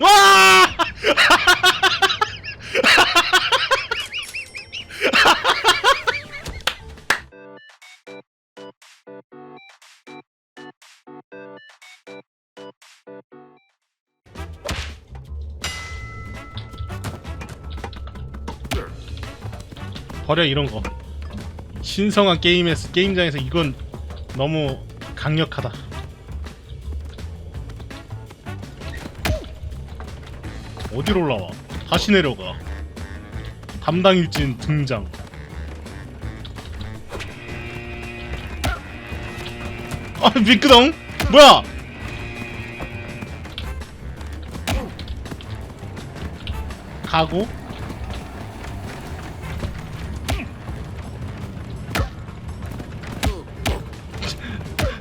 와! 버려 이런 거. 신성한 게임에서 게임장에서 이건 너무 강력하다. 어디로 올라와? 다시 내려가. 담당 일진 등장. 아 미끄덩? 뭐야? 가고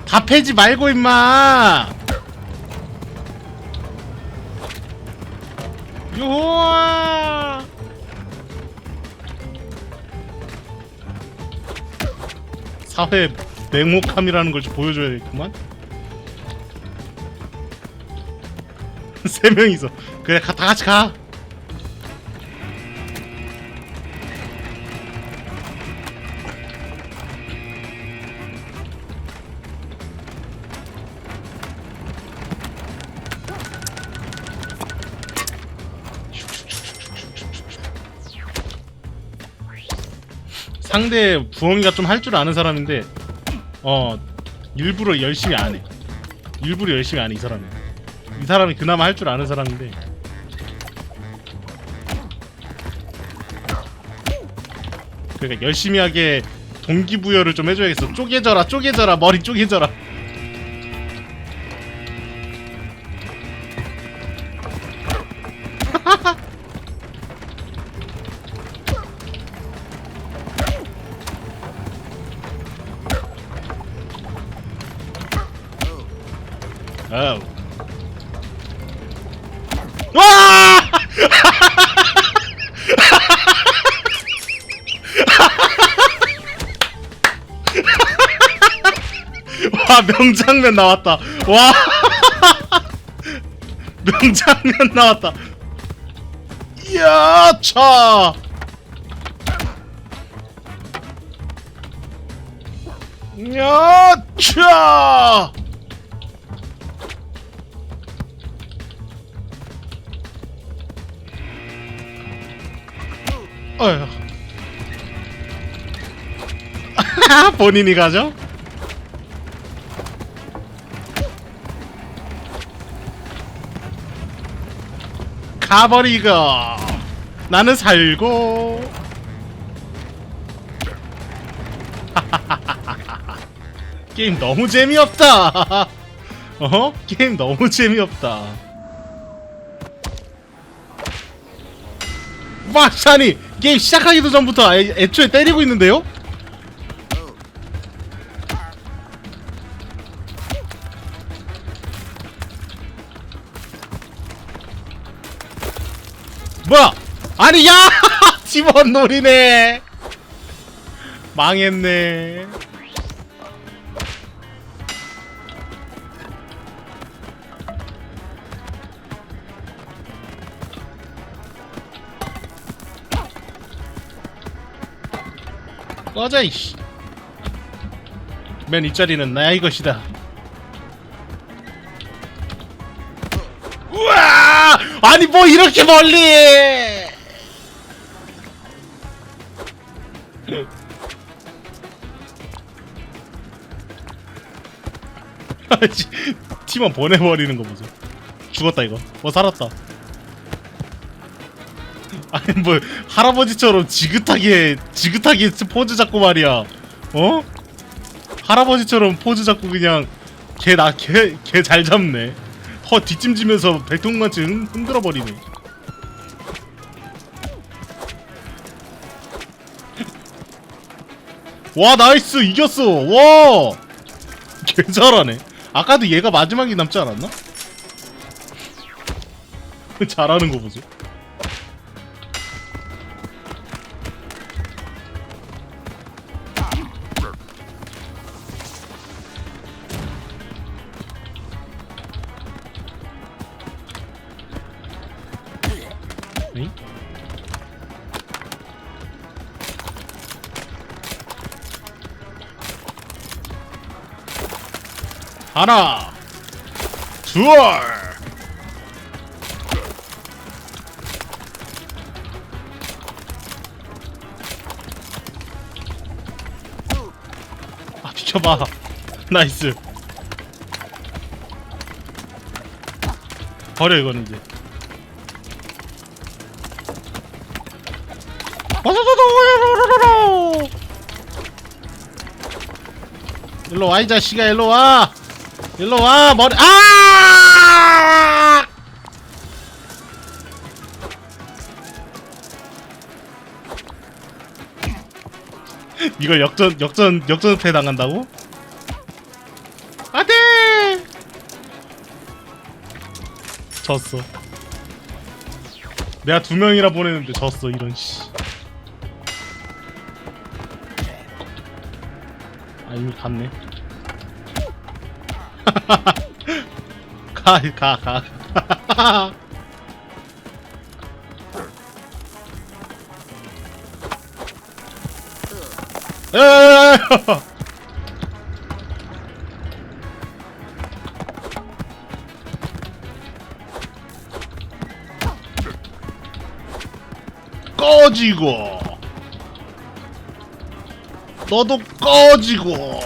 다 패지 말고 임마 요호아 사회 냉혹함이라는 걸 좀 보여줘야겠구만. 세 명이서. 그래 가, 다 같이 가 상대 부엉이가 좀 할 줄 아는 사람인데 어 일부러 열심히 안 해. 일부러 열심히 안 해 이 사람이. 이 사람이 그나마 할 줄 아는 사람인데. 그러니까 열심히 하게 동기부여를 좀 해줘야겠어. 쪼개져라, 쪼개져라, 머리 쪼개져라. 와 명장면 나왔다. 와 명장면 나왔다. 이야 차. 야 차. 어휴. 본인이 가죠? 가버리고 나는 살고 게임 너무 재미없다 어? 게임 너무 재미없다 마샤니 게임 시작하기도 전부터 애, 애초에 때리고 있는데요? 아니 야! 집원 놀이네. 망했네. 꺼져 이씨. 맨 윗자리는 나의 것이다. 우와! 아니 뭐 이렇게 멀리! 아씨, 팀원 보내버리는 거 보세요. 죽었다 이거. 뭐 살았다. 아니 뭐 할아버지처럼 지긋하게 지긋하게 포즈 잡고 말이야. 어? 할아버지처럼 포즈 잡고 그냥 걔 나 걔 걔 잘 잡네. 허 뒷짐지면서 백통만치 흔- 흔들어 버리네. 와 나이스 이겼어. 와. 개 잘하네. 아까도 얘가 마지막이 남지 않았나? 잘하는 거 보지? 에잉? 하나 둘 아, 비켜봐. 나이스. 버려, 이거는 이제. 일로 와, 이 자식아, 일로 와! 일로 와, 머리, 아! 이걸 역전, 역전, 역전패 당한다고? 안 돼! 졌어. 내가 두 명이라 보내는데 졌어, 이런 씨. 아, 이미 갔네. 가, 가, 가. 에이! 꺼지고 너도 꺼지고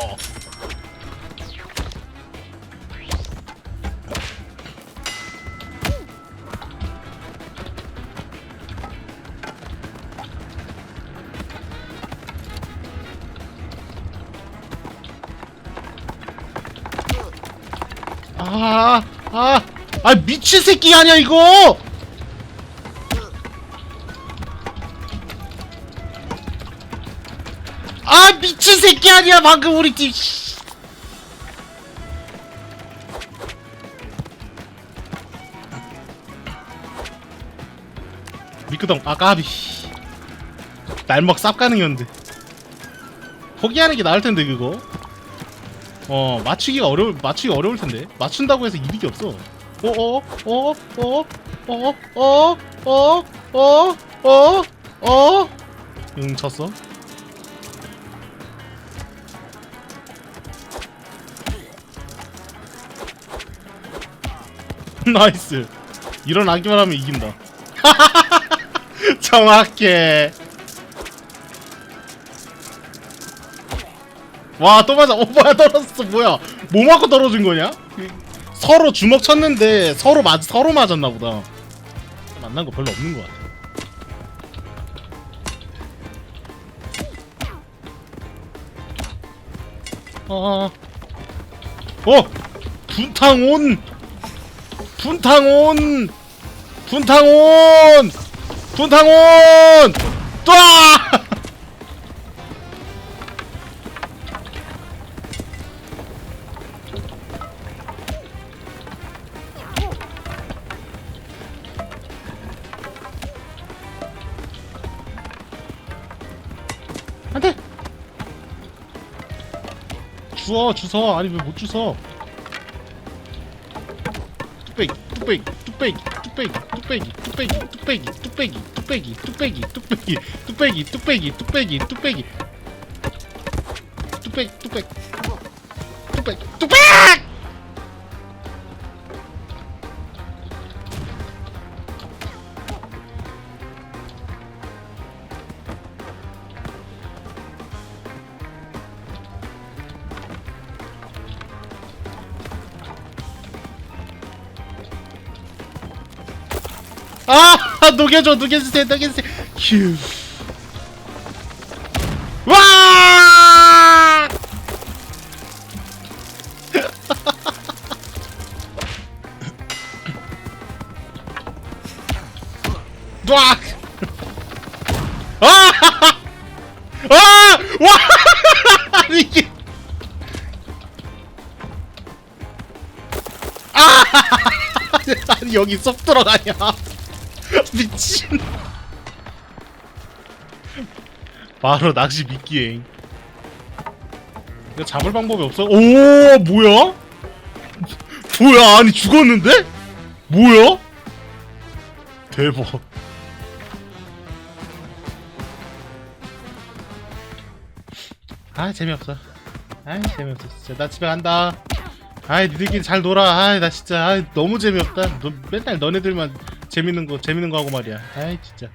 아, 아, 아, 미친 새끼 아니야, 이거! 아, 미친 새끼 아니야, 방금 우리 팀, 씨. 미끄덩, 아, 까비. 날먹 쌉 가능이었는데. 포기하는 게 나을 텐데, 그거. 어 맞추기가 어려울 맞추기 어려울 텐데 맞춘다고 해서 이득이 없어. 어, 어어어어어어어어어어응 쳤어. 나이스. 일어나기만 하면 이긴다. 정확해. 와 또 맞아. 어 뭐야 떨어졌어. 뭐야. 뭐 맞고 떨어진 거냐? 서로 주먹 쳤는데 서로 맞 서로 맞았나 보다. 만난 거 별로 없는 것 같아. 어, 어, 분탕온, 분탕온, 분탕온, 분탕온, 또! 주워 주워 아니 왜 못 주워 뚝배기 뚝배기 뚝배기 뚝배기 뚝배기 뚝배기 뚝배기 뚝배기 뚝배기 뚝배기 뚝배기 뚝배기 뚝배기 뚝배기 뚝배기 뚝배기 뚝배기 아 녹여줘 녹여주세요 녹여주세요 휴 와! 와! 아! 아! 와! 이게 아! 아니 여기 쏙 들어가냐? 미친. 바로 낚시 미끼행. 이거 잡을 방법이 없어. 오 뭐야? 뭐야 아니 죽었는데? 뭐야? 대박. 아 재미없어. 아 재미없어 진짜. 나 집에 간다. 아이 니들끼리 잘 놀아. 아이 나 진짜 아이 너무 재미없다. 너, 맨날 너네들만 재밌는 거 재밌는 거 하고 말이야. 아이 진짜.